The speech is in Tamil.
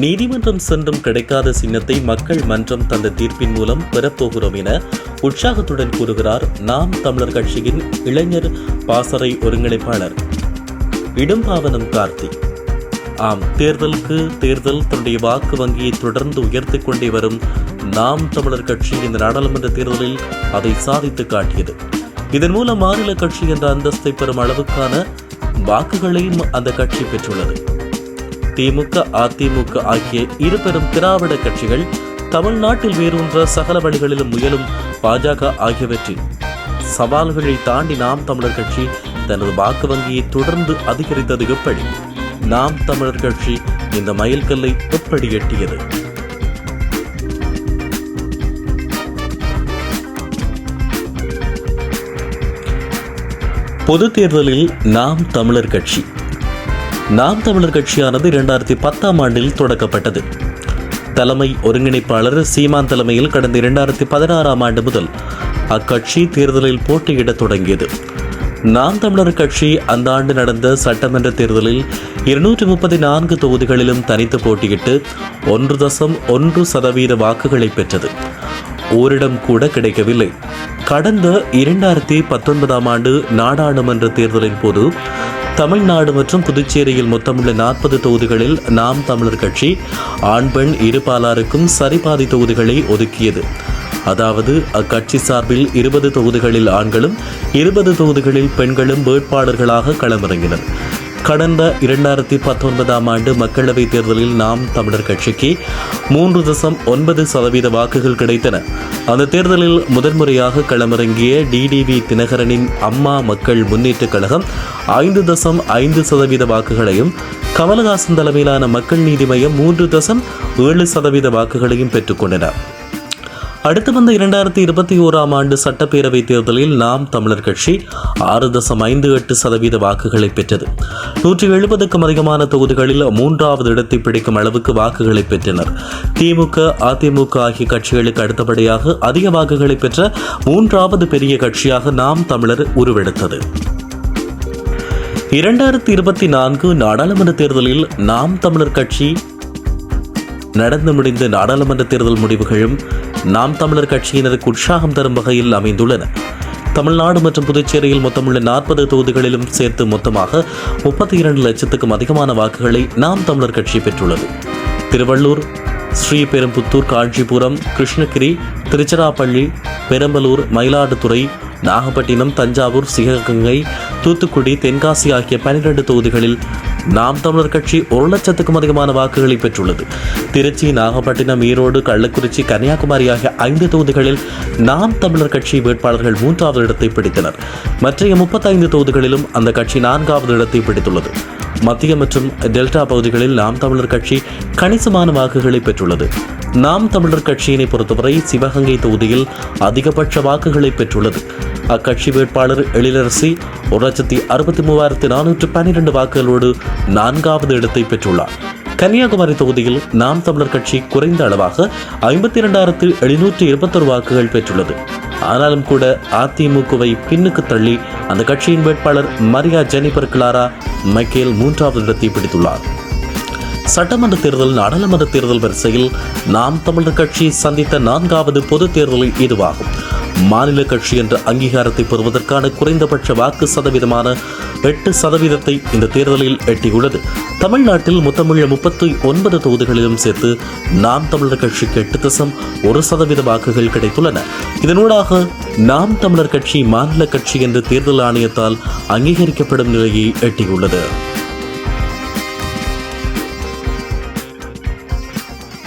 நீதிமன்றம் சென்றும் கிடைக்காத சின்னத்தை மக்கள் மன்றம் தந்த தீர்ப்பின் மூலம் பெறப்போகிறோம் என உற்சாகத்துடன் கூறுகிறார் நாம் தமிழர் கட்சியின் இளைஞர் பாசறை ஒருங்கிணைப்பாளர். இடும்பாவனம் கார்த்தி. ஆம் தேர்தலுக்கு தேர்தல் தன்னுடைய வாக்கு வங்கியை தொடர்ந்து உயர்த்தி கொண்டே வரும் நாம் தமிழர் கட்சி இந்த நாடாளுமன்ற தேர்தலில் அதை சாதித்து காட்டியது. இதன் மூலம் மாநில கட்சி என்ற அந்தஸ்தை பெறும் அளவுக்கான வாக்குகளையும் அந்த கட்சி பெற்றுள்ளது. திமுக அதிமுக ஆகிய இரு பெரும் திராவிட கட்சிகள் தமிழ்நாட்டில் வேரூன்ற சகல வழிகளிலும் முயலும் பாஜக ஆகியவற்றின் சவால்களை தாண்டி நாம் தமிழர் கட்சி தனது வாக்கு வங்கியை தொடர்ந்து அதிகரித்தது எப்படி? நாம் தமிழர் கட்சி இந்த மைல்கல்லை எப்படி எட்டியது? பொது தேர்தலில் நாம் தமிழர் கட்சி நாம் தமிழர் கட்சியானது இரண்டாயிரத்தி பத்தாம் ஆண்டில் தொடக்கப்பட்டது. தலைமை ஒருங்கிணைப்பாளர் சீமான் தலைமையில் கடந்த இரண்டாயிரத்தி பதினாறாம் ஆண்டு முதல் அக்கட்சி தேர்தலில் போட்டியிடத் தொடங்கியது. நாம் தமிழர் கட்சி அந்த ஆண்டு நடந்த சட்டமன்ற தேர்தலில் இருநூற்றி முப்பத்தி நான்கு தொகுதிகளிலும் தனித்து போட்டியிட்டு ஒன்று தசம் ஒன்று சதவீத வாக்குகளை பெற்றது. ஓரிடம் கூட கிடைக்கவில்லை. கடந்த இரண்டாயிரத்தி பத்தொன்பதாம் ஆண்டு நாடாளுமன்ற தேர்தலின் போது தமிழ்நாடு மற்றும் புதுச்சேரியில் மொத்தமுள்ள நாற்பது தொகுதிகளில் நாம் தமிழர் கட்சி ஆண் பெண் இருபாலாருக்கும் சரிபாதி தொகுதிகளை ஒதுக்கியது. அதாவது அக்கட்சி சார்பில் இருபது தொகுதிகளில் ஆண்களும் இருபது தொகுதிகளில் பெண்களும் வேட்பாளர்களாக களமிறங்கினர். கடந்த இரண்டாயிரத்தி பத்தொன்பதாம் ஆண்டு மக்களவைத் தேர்தலில் நாம் தமிழர் கட்சிக்கு மூன்று தசம் ஒன்பது சதவீத வாக்குகள் கிடைத்தன. அந்த தேர்தலில் முதன்முறையாக களமிறங்கிய டிடிவி தினகரனின் அம்மா மக்கள் முன்னேற்றக் கழகம் ஐந்து தசம் ஐந்து சதவீத வாக்குகளையும் கமலஹாசன் தலைமையிலான மக்கள் நீதி மையம் மூன்று தசம் ஏழு சதவீத வாக்குகளையும் பெற்றுக்கொண்டன அடுத்து வந்த இரண்டாயிரத்தி இருபத்தி ஓராம் ஆண்டு சட்டப்பேரவை தேர்தலில் நாம் தமிழர் கட்சி ஆறு தசம் ஐந்து எட்டு சதவீத வாக்குகளை பெற்றது. நூற்றி எழுபதுக்கும் அதிகமான தொகுதிகளில் மூன்றாவது இடத்தை பிடிக்கும் அளவுக்கு வாக்குகளை பெற்றனர். திமுக அதிமுக ஆகிய கட்சிகளுக்கு அடுத்தபடியாக அதிக வாக்குகளை பெற்ற மூன்றாவது பெரிய கட்சியாக நாம் தமிழர் உருவெடுத்தது. இரண்டாயிரத்தி இருபத்தி நான்கு நாடாளுமன்ற தேர்தலில் நாம் தமிழர் கட்சி நடந்து முடிந்த நாடாளுமன்ற தேர்தல் முடிவுகளும் நாம் தமிழர் கட்சியினருக்கு உற்சாகம் தரும் வகையில் அமைந்துள்ளன. தமிழ்நாடு மற்றும் புதுச்சேரியில் மொத்தமுள்ள நாற்பது தொகுதிகளிலும் சேர்த்து மொத்தமாக முப்பத்தி இரண்டு லட்சத்துக்கும் அதிகமான வாக்குகளை நாம் தமிழர் கட்சி பெற்றுள்ளது. திருவள்ளூர் ஸ்ரீபெரும்புத்தூர் காஞ்சிபுரம் கிருஷ்ணகிரி திருச்சிராப்பள்ளி பெரம்பலூர் மயிலாடுதுறை நாகப்பட்டினம் தஞ்சாவூர் சிவகங்கை தூத்துக்குடி தென்காசி ஆகிய பனிரெண்டு தொகுதிகளில் நாம் தமிழர் கட்சி ஒரு லட்சத்துக்கும் அதிகமான வாக்குகளை பெற்றுள்ளது. திருச்சி நாகப்பட்டினம் ஈரோடு கள்ளக்குறிச்சி கன்னியாகுமரி ஆகிய ஐந்து தொகுதிகளில் நாம் தமிழர் கட்சி வேட்பாளர்கள் மூன்றாவது இடத்தை பிடித்தனர். மற்றைய முப்பத்தைந்து தொகுதிகளிலும் அந்த கட்சி நான்காவது இடத்தை பிடித்துள்ளது. மத்திய மற்றும் டெல்டா பகுதிகளில் நாம் தமிழர் கட்சி கணிசமான வாக்குகளை பெற்றுள்ளது. நாம் தமிழர் கட்சியினை பொறுத்தவரை சிவகங்கை தொகுதியில் அதிகபட்ச வாக்குகளை பெற்றுள்ளது. அக்கட்சி வேட்பாளர் எழிலரசி ஒரு லட்சத்தி அறுபத்தி மூவாயிரத்தி நானூற்று பன்னிரண்டு வாக்குகளோடு நான்காவது இடத்தை பெற்றுள்ளார். கன்னியாகுமரி தொகுதியில் நாம் தமிழர் கட்சி குறைந்த அளவாக ஐம்பத்தி இரண்டாயிரத்து எழுநூற்று இருபத்தொரு வாக்குகள் பெற்றுள்ளது. ஆனாலும் கூட அதிமுகவை பின்னுக்கு தள்ளி அந்த கட்சியின் வேட்பாளர் மரியா ஜெனிபர் கிளாரா மைக்கேல் மூன்றாவது இடத்தை பிடித்துள்ளார். சட்டமன்ற தேர்தல் நாடாளுமன்ற தேர்தல் வரிசையில் நாம் தமிழர் கட்சி சந்தித்த நான்காவது பொது தேர்தலில் இதுவாகும். மாநில கட்சி என்ற அங்கீகாரத்தை பெறுவதற்கான குறைந்தபட்ச வாக்கு சதவீதமான எட்டு சதவீதத்தை இந்த தேர்தலில் எட்டியுள்ளது. தமிழ்நாட்டில் மொத்தமுள்ள முப்பத்தி ஒன்பது தொகுதிகளிலும் சேர்த்து நாம் தமிழர் கட்சிக்கு எட்டு தசம் ஒரு சதவீத வாக்குகள் கிடைத்துள்ளன. இதனூடாக நாம் தமிழர் கட்சி மாநில கட்சி என்ற தேர்தல் ஆணையத்தால் அங்கீகரிக்கப்படும் நிலையை எட்டியுள்ளது.